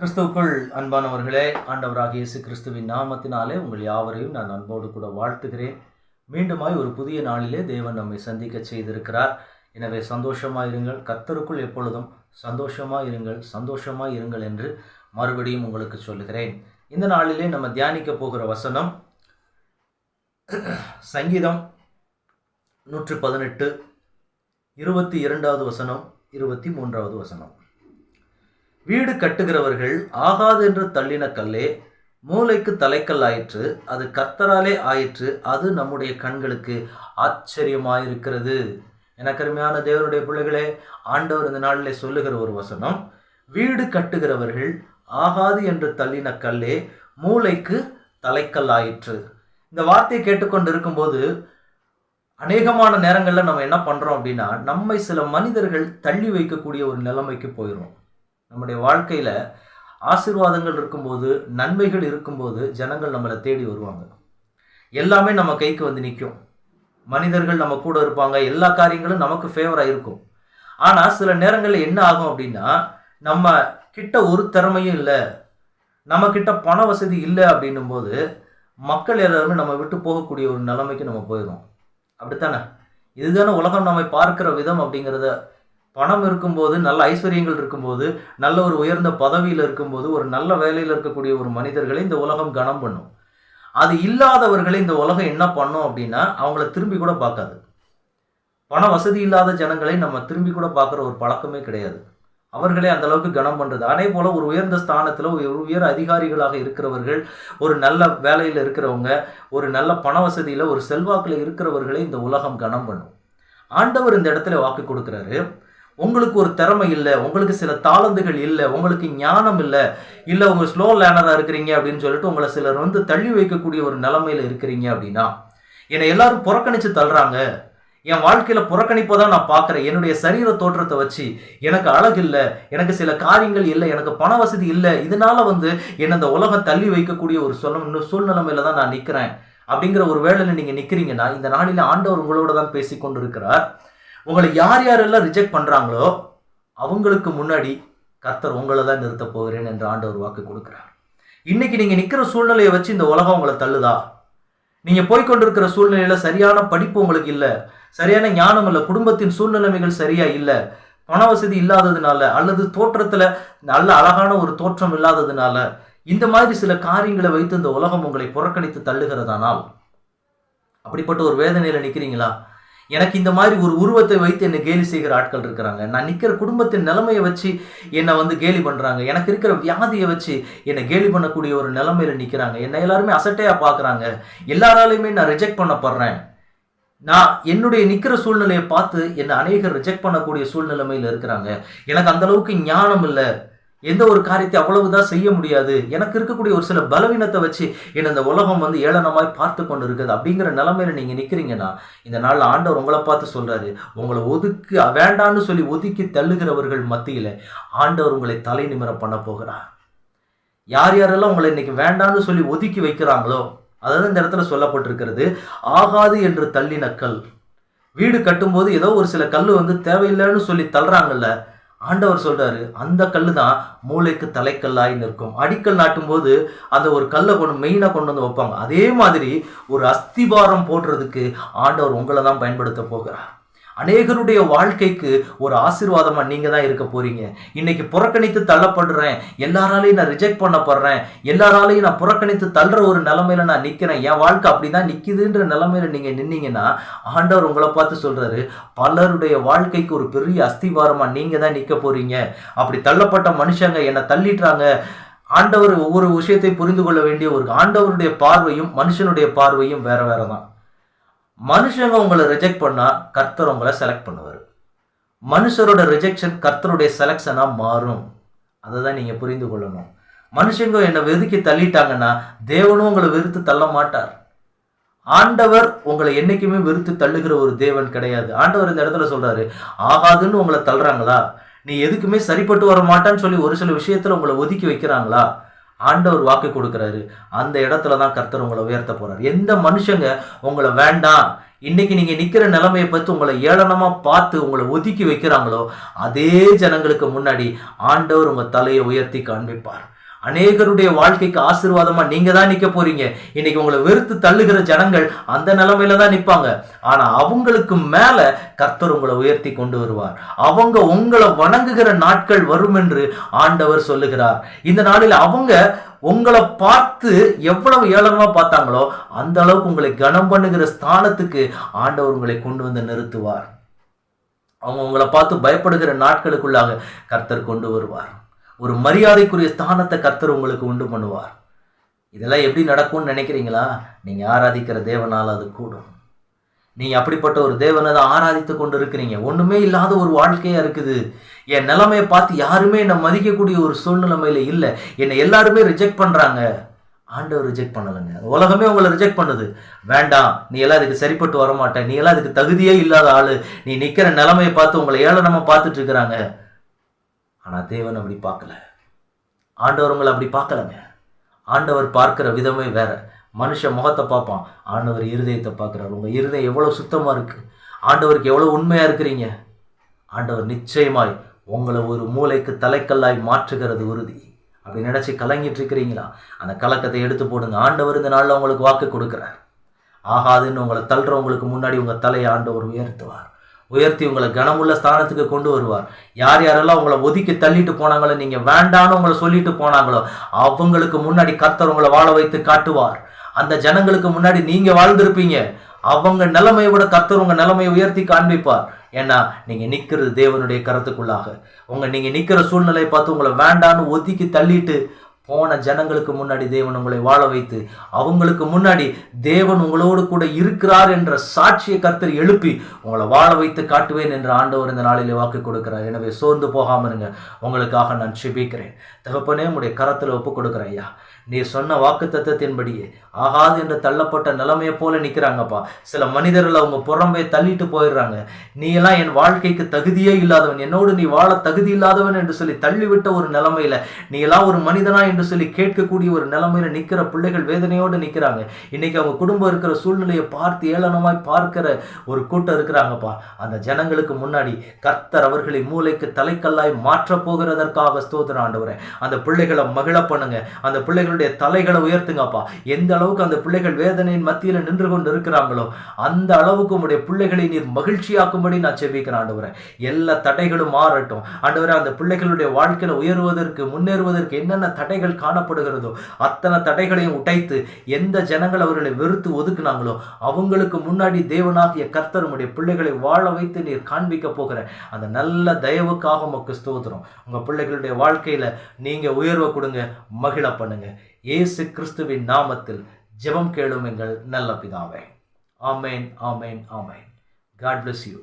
கிறிஸ்துவுக்குள் அன்பானவர்களே ஆண்டவராக இயேசு கிறிஸ்துவின் நாமத்தினாலே உங்கள் யாவரையும் நான் அன்போடு கூட வாழ்த்துகிறேன். மீண்டுமாய் ஒரு புதிய நாளிலே தேவன் நம்மை சந்திக்க செய்திருக்கிறார். எனவே சந்தோஷமாக இருங்கள் கத்தருக்குள் எப்பொழுதும் சந்தோஷமாக இருங்கள் சந்தோஷமாக இருங்கள் என்று மறுபடியும் உங்களுக்கு சொல்லுகிறேன். இந்த நாளிலே நம்ம தியானிக்க போகிற வசனம் சங்கீதம் நூற்று பதினெட்டு இருபத்தி இரண்டாவது வசனம் இருபத்தி மூன்றாவது வசனம். வீடு கட்டுகிறவர்கள் ஆகாது என்று தள்ளின கல்லே மூளைக்கு தலைக்கல் ஆயிற்று அது கர்த்தராலே ஆயிற்று அது நம்முடைய கண்களுக்கு ஆச்சரியமாயிருக்கிறது. எனக்கருமையான தேவனுடைய பிள்ளைகளே ஆண்டவர் இந்த நாளிலே சொல்லுகிற ஒரு வசனம் வீடு கட்டுகிறவர்கள் ஆகாது என்று தள்ளின கல்லே மூளைக்கு தலைக்கல் ஆயிற்று. இந்த வார்த்தையை கேட்டுக்கொண்டு இருக்கும்போது அநேகமான நேரங்களில் நம்ம என்ன பண்ணுறோம் அப்படின்னா நம்மை சில மனிதர்கள் தள்ளி வைக்கக்கூடிய ஒரு நிலைமைக்கு போயிடும் நம்முடைய வாழ்க்கையில் ஆசீர்வாதங்கள் இருக்கும்போது நன்மைகள் இருக்கும்போது ஜனங்கள் நம்மளை தேடி வருவாங்க. எல்லாமே நம்ம கைக்கு வந்து நிற்கும் மனிதர்கள் நம்ம கூட இருப்பாங்க. எல்லா காரியங்களும் நமக்கு ஃபேவராக இருக்கும். ஆனால் சில நேரங்களில் என்ன ஆகும் அப்படின்னா நம்ம கிட்ட ஒரு திறமையும் இல்லை. நம்ம கிட்ட பண வசதி இல்லை அப்படின்னும் போது மக்கள் எல்லாருமே நம்ம விட்டு போகக்கூடிய ஒரு நிலைமைக்கு நம்ம போயிடும் அப்படித்தானே? இதுதானே உலகம் நம்மை பார்க்கிற விதம் அப்படிங்கிறத பணம் இருக்கும்போது நல்ல ஐஸ்வர்யங்கள் இருக்கும்போது நல்ல ஒரு உயர்ந்த பதவியில் இருக்கும்போது ஒரு நல்ல வேலையில் இருக்கக்கூடிய ஒரு மனிதர்களை இந்த உலகம் கனம் பண்ணும். அது இல்லாதவர்களை இந்த உலகம் என்ன பண்ணும் அப்படின்னா அவங்கள திரும்பி கூட பார்க்காது. பண வசதி இல்லாத ஜனங்களை நம்ம திரும்பி கூட பார்க்குற ஒரு பழக்கமே கிடையாது. அவர்களே அந்த அளவுக்கு கனம் பண்ணுறது அதே போல் ஒரு உயர்ந்த ஸ்தானத்தில் ஒரு உயர் அதிகாரிகளாக இருக்கிறவர்கள் ஒரு நல்ல வேலையில் இருக்கிறவங்க ஒரு நல்ல பண வசதியில் ஒரு செல்வாக்கில் இருக்கிறவர்களை இந்த உலகம் கனம் பண்ணும். ஆண்டவர் இந்த இடத்துல வாக்கு கொடுக்குறாரு. உங்களுக்கு ஒரு திறமை இல்லை உங்களுக்கு சில தாளந்துகள் இல்லை உங்களுக்கு ஞானம் இல்லை இல்லை உங்கள் ஸ்லோ லேனராக இருக்கிறீங்க அப்படின்னு சொல்லிட்டு உங்களை சிலர் வந்து தள்ளி வைக்கக்கூடிய ஒரு நிலைமையில் இருக்கிறீங்க அப்படின்னா என்னை எல்லாரும் புறக்கணித்து தள்ளுறாங்க. என் வாழ்க்கையில் புறக்கணிப்பை தான் நான் பார்க்குறேன். என்னுடைய சரீர தோற்றத்தை வச்சு எனக்கு அழகு இல்லை எனக்கு சில காரியங்கள் இல்லை எனக்கு பண வசதி இல்லை இதனால வந்து என்னை இந்த உலகம் தள்ளி வைக்கக்கூடிய ஒரு சொல்ல சூழ்நிலைமையில தான் நான் நிற்கிறேன் அப்படிங்கிற ஒரு வேளையில் நீங்கள் நிற்கிறீங்கன்னா இந்த நாளில் ஆண்டவர் உங்களோட தான் பேசி கொண்டு இருக்கிறார் உங்களை யார் யாரெல்லாம் ரிஜெக்ட் பண்ணுறாங்களோ அவங்களுக்கு முன்னாடி கர்த்தர் உங்களை தான் நிறுத்த போகிறேன் என்று ஆண்டவர் வாக்கு கொடுக்குறார். இன்னைக்கு நீங்கள் நிற்கிற சூழ்நிலையை வச்சு இந்த உலகம் உங்களை தள்ளுதா? நீங்கள் போய்கொண்டிருக்கிற சூழ்நிலையில் சரியான படிப்பு உங்களுக்கு இல்லை சரியான ஞானம் இல்லை குடும்பத்தின் சூழ்நிலைமைகள் சரியாக இல்லை பண வசதி இல்லாததுனால அல்லது தோற்றத்தில் நல்ல அழகான ஒரு தோற்றம் இல்லாததுனால இந்த மாதிரி சில காரியங்களை வைத்து இந்த உலகம் உங்களை புறக்கணித்து தள்ளுகிறதானால் அப்படிப்பட்ட ஒரு வேதனையில் நிற்கிறீங்களா எனக்கு இந்த மாதிரி ஒரு உருவத்தை வைத்து என்னை கேலி செய்கிற ஆட்கள் இருக்கிறாங்க. நான் நிற்கிற குடும்பத்தின் நிலைமையை வச்சு என்னை வந்து கேலி பண்ணுறாங்க எனக்கு இருக்கிற வியாதியை வச்சு என்னை கேலி பண்ணக்கூடிய ஒரு நிலைமையில் நிற்கிறாங்க என்னை எல்லாருமே அசட்டையாக பார்க்குறாங்க. எல்லாராலையுமே நான் ரிஜெக்ட் பண்ணப்படுறேன். நான் என்னுடைய நிற்கிற சூழ்நிலையை பார்த்து என்னை அநேகர் ரிஜெக்ட் பண்ணக்கூடிய சூழ்நிலைமையில் இருக்கிறாங்க. எனக்கு அந்தளவுக்கு ஞானம் இல்லை. எந்த ஒரு காரியத்தை அவ்வளவுதான் செய்ய முடியாது. எனக்கு இருக்கக்கூடிய ஒரு சில பலவீனத்தை வச்சு என்ன இந்த உலகம் வந்து ஏளனமாய் பார்த்து கொண்டு இருக்குது அப்படிங்கிற நிலைமையில நீங்க நிக்கிறீங்கன்னா இந்த நாளில் ஆண்டவர் உங்களை பார்த்து சொல்றாரு உங்களை ஒதுக்கி வேண்டான்னு சொல்லி ஒதுக்கி தள்ளுகிறவர்கள் மத்தியில ஆண்டவர் உங்களை தலை நிமிர பண்ண போகிறார். யார் யாரெல்லாம் உங்களை இன்னைக்கு வேண்டான்னு சொல்லி ஒதுக்கி வைக்கிறாங்களோ அதாவது இந்த இடத்துல சொல்லப்பட்டிருக்கிறது ஆகாது என்று தள்ளின கல். வீடு கட்டும்போது ஏதோ ஒரு சில கல் வந்து தேவையில்லைன்னு சொல்லி தள்ளுறாங்கல்ல ஆண்டவர் சொல்றாரு அந்த கல் தான் மூளைக்கு தலைக்கல்லாய் நிற்கும். அடிக்கல் நாட்டும் போது அந்த ஒரு கல்லை கொண்டு மெயினாக கொண்டு வந்து வைப்பாங்க. அதே மாதிரி ஒரு அஸ்திபாரம் போடுறதுக்கு ஆண்டவர் உங்களை தான் பயன்படுத்த போகிறார். அநேகருடைய வாழ்க்கைக்கு ஒரு ஆசீர்வாதமாக நீங்கள் தான் இருக்க போகிறீங்க இன்னைக்கு புறக்கணித்து தள்ளப்படுறேன். எல்லாராலையும் நான் ரிஜெக்ட் பண்ணப்படுறேன். எல்லாராலையும் நான் புறக்கணித்து தள்ளுற ஒரு நிலமையில நான் நிற்கிறேன் என் வாழ்க்கை அப்படிதான் நிற்கிதுன்ற நிலமையில நீங்கள் நின்னீங்கன்னா ஆண்டவர் உங்களை பார்த்து சொல்கிறாரு பலருடைய வாழ்க்கைக்கு ஒரு பெரிய அஸ்திவாரமாக நீங்கள் தான் நிற்க போகிறீங்க அப்படி தள்ளப்பட்ட மனுஷங்க என்னை தள்ளிட்டாங்க ஆண்டவர் ஒவ்வொரு விஷயத்தை புரிந்து கொள்ள வேண்டிய ஒரு ஆண்டவருடைய பார்வையும் மனுஷனுடைய பார்வையும் வேற வேற தான் மனுஷங்க உங்களை ரிஜெக்ட் பண்ணால் கர்த்தர் உங்களை செலக்ட் பண்ணுவார். மனுஷரோட ரிஜெக்ஷன் கர்த்தருடைய செலெக்ஷனாக மாறும். அதை தான் நீங்கள் புரிந்து கொள்ளணும். மனுஷங்க என்னை வெதுக்கி தள்ளிட்டாங்கன்னா தேவனும் உங்களை வெறுத்து தள்ள மாட்டார். ஆண்டவர் உங்களை என்றைக்குமே வெறுத்து தள்ளுகிற ஒரு தேவன் கிடையாது. ஆண்டவர் இந்த இடத்துல சொல்கிறாரு ஆகாதுன்னு உங்களை தள்ளுறாங்களா? நீ எதுக்குமே சரிப்பட்டு வர மாட்டான்னு சொல்லி ஒரு சில விஷயத்தில் உங்களை ஒதுக்கி வைக்கிறாங்களா? ஆண்டவர் வாக்கு கொடுக்குறாரு. அந்த இடத்துல தான் கர்த்தர் உங்களை உயர்த்த போறாரு. எந்த மனுஷங்க உங்களை வேண்டாம் இன்னைக்கு நீங்க நிக்கிற நிலைமையை பற்றி உங்களை ஏளனமா பார்த்து உங்களை ஒதுக்கி வைக்கிறாங்களோ அதே ஜனங்களுக்கு முன்னாடி ஆண்டவர் உங்க தலையை உயர்த்தி காண்பிப்பார். அநேகருடைய வாழ்க்கைக்கு ஆசீர்வாதமா நீங்க தான் நிக்க போறீங்க. இன்னைக்கு உங்களை வெறுத்து தள்ளுகிற ஜனங்கள் அந்த நிலைமையில தான் நிற்பாங்க ஆனா அவங்களுக்கு மேல கர்த்தர் உங்களை உயர்த்தி கொண்டு வருவார். அவங்க உங்களை வணங்குகிற நாட்கள் வரும் என்று ஆண்டவர் சொல்லுகிறார். இந்த நாளில் அவங்க உங்களை பார்த்து எவ்வளவு ஏளனமா பார்த்தாங்களோ அந்த அளவுக்கு உங்களை கனம் பண்ணுகிற ஸ்தானத்துக்கு ஆண்டவர் உங்களை கொண்டு வந்து நிறுத்துவார். அவங்க உங்களை பார்த்து பயப்படுகிற நாட்களுக்குள்ளாக கர்த்தர் கொண்டு வருவார். ஒரு மரியாதைக்குரிய ஸ்தானத்தை கர்த்தர் உங்களுக்கு உண்டு பண்ணுவார். இதெல்லாம் எப்படி நடக்கும்னு நினைக்கிறீங்களா? நீங்க ஆராதிக்கிற தேவனால் அது கூடும். நீங்க அப்படிப்பட்ட ஒரு தேவனை தான் ஆராதித்து கொண்டு இருக்கிறீங்க ஒண்ணுமே இல்லாத ஒரு வாழ்க்கையா இருக்குது. என் நிலைமையை பார்த்து யாருமே என்னை மதிக்கக்கூடிய ஒரு சூழ்நிலைமையில இல்லை. என்னை எல்லாருமே ரிஜெக்ட் பண்றாங்க. ஆண்டவர் ரிஜெக்ட் பண்ணலைங்க. உலகமே உங்களை ரிஜெக்ட் பண்ணுது. வேண்டாம். நீ எல்லாம் இதுக்கு சரிப்பட்டு வர மாட்டேன் நீ எல்லாம் இதுக்கு தகுதியே இல்லாத ஆளு. நீ நிக்கிற நிலைமையை பார்த்து உங்களை ஏளனமா பார்த்துட்டு இருக்கிறாங்க. ஆனால் தேவன் அப்படி பார்க்கல. ஆண்டவர் உங்களை அப்படி பார்க்கலங்க. ஆண்டவர் பார்க்குற விதமே வேற. மனுஷன் முகத்தை பார்ப்பான். ஆண்டவர் இருதயத்தை பார்க்குறாரு. உங்கள் இருதயம் எவ்வளோ சுத்தமாக இருக்குது ஆண்டவருக்கு எவ்வளோ உண்மையாக இருக்கிறீங்க? ஆண்டவர் நிச்சயமாய் உங்களை ஒரு மூளைக்கு தலைக்கல்லாய் மாற்றுகிறது உறுதி. அப்படி நினச்சி கலங்கிட்டு இருக்கிறீங்களா? அந்த கலக்கத்தை எடுத்து போடுங்க. ஆண்டவர் இந்த நாளில் உங்களுக்கு வாக்கு கொடுக்குறார். ஆகாதுன்னு உங்களை தள்ளுறவங்களுக்கு முன்னாடி உங்கள் தலையை ஆண்டவர் உயர்த்துவார். உயர்த்தி உங்களை கனமுள்ள ஸ்தானத்துக்கு கொண்டு வருவார். யார் யாரெல்லாம் உங்களை ஒதுக்கி தள்ளிட்டு போனாங்களோ நீங்க வேண்டான்னு உங்களை சொல்லிட்டு போனாங்களோ அவங்களுக்கு முன்னாடி கர்த்தர் உங்களை வாழ வைத்து காட்டுவார். அந்த ஜனங்களுக்கு முன்னாடி நீங்க வாழ்ந்திருப்பீங்க. அவங்க நிலைமையை விட கர்த்தர் உங்க நிலைமையை உயர்த்தி காண்பிப்பார். ஏன்னா நீங்க நிக்கிறது தேவனுடைய கருத்துக்குள்ளாக. உங்க நீங்க நிக்கிற சூழ்நிலையை பார்த்து உங்களை வேண்டான்னு ஒதுக்கி தள்ளிட்டு போன ஜனங்களுக்கு முன்னாடி தேவன் உங்களை வாழ வைத்து அவங்களுக்கு முன்னாடி தேவன் உங்களோடு கூட இருக்கிறார் என்ற சாட்சியை கர்த்தர் எழுப்பி உங்களை வாழ வைத்து காட்டுவேன் என்ற ஆண்டவர் இந்த நாளிலே வாக்கு கொடுக்கிறார். எனவே சோர்ந்து போகாம இருங்க. உங்களுக்காக நான் சிபிக்கிறேன் தகப்பனே உடைய கரத்தில் ஒப்பு கொடுக்குறேன் ஐயா. நீ சொன்ன வாக்கு தத்துவத்தின்படியே ஆகாது என்று தள்ளப்பட்ட நிலைமையை போல நிற்கிறாங்கப்பா சில மனிதர்கள் அவங்க புறம்பே தள்ளிட்டு போயிடுறாங்க. நீ எல்லாம் என் வாழ்க்கைக்கு தகுதியே இல்லாதவன். என்னோடு நீ வாழ தகுதி இல்லாதவன் என்று சொல்லி தள்ளிவிட்ட ஒரு நிலைமையில நீ எல்லாம் ஒரு மனிதனா என்று சொல்லி கேட்கக்கூடிய ஒரு நிலைமையில நிற்கிற பிள்ளைகள் வேதனையோடு நிற்கிறாங்க இன்னைக்கு அவங்க குடும்பம் இருக்கிற சூழ்நிலையை பார்த்து ஏளனமாய் பார்க்கிற ஒரு கூட்டம் இருக்கிறாங்கப்பா. அந்த ஜனங்களுக்கு முன்னாடி கர்த்தர் அவர்களை மூளைக்கு தலைக்கல்லாய் மாற்ற போகிறதற்காக ஸ்தோத்திர ஆண்டவரே. அந்த பிள்ளைகளை மகிழ பண்ணுங்க. அந்த பிள்ளைகளுடைய தலைகளை உயர்த்துங்கப்பா. எந்த அளவுக்கு அந்த பிள்ளைகள் வேதனையின் மத்தியில் நின்று கொண்டு இருக்கிறாங்களோ அந்த அளவுக்கு உங்களுடைய பிள்ளைகளை நீர் மகிழ்ச்சியாக்கும்படி நான் செவிக்கிறேன் ஆண்டவரை. எல்லா தடைகளும் மாறட்டும். ஆண்டவரை அந்த பிள்ளைகளுடைய வாழ்க்கையில் உயர்வதற்கு முன்னேறுவதற்கு என்னென்ன தடைகள் காணப்படுகிறதோ அத்தனை தடைகளையும் உடைத்து எந்த ஜனங்கள் அவர்களை வெறுத்து ஒதுக்குனாங்களோ அவங்களுக்கு முன்னாடி தேவனாகிய கர்த்தர் உடைய பிள்ளைகளை வாழ வைத்து நீர் காண்பிக்க போகிற அந்த நல்ல தயவுக்காக உமக்கு ஸ்தோத்திரம். உங்கள் பிள்ளைகளுடைய வாழ்க்கையில் நீங்கள் உயர்வை கொடுங்க மகிழ பண்ணுங்கள் இயேசு கிறிஸ்துவின் நாமத்தில் ஜெபம் கேளும் எங்கள் நல்ல பிதாவே. ஆமேன் ஆமேன் ஆமேன். God bless you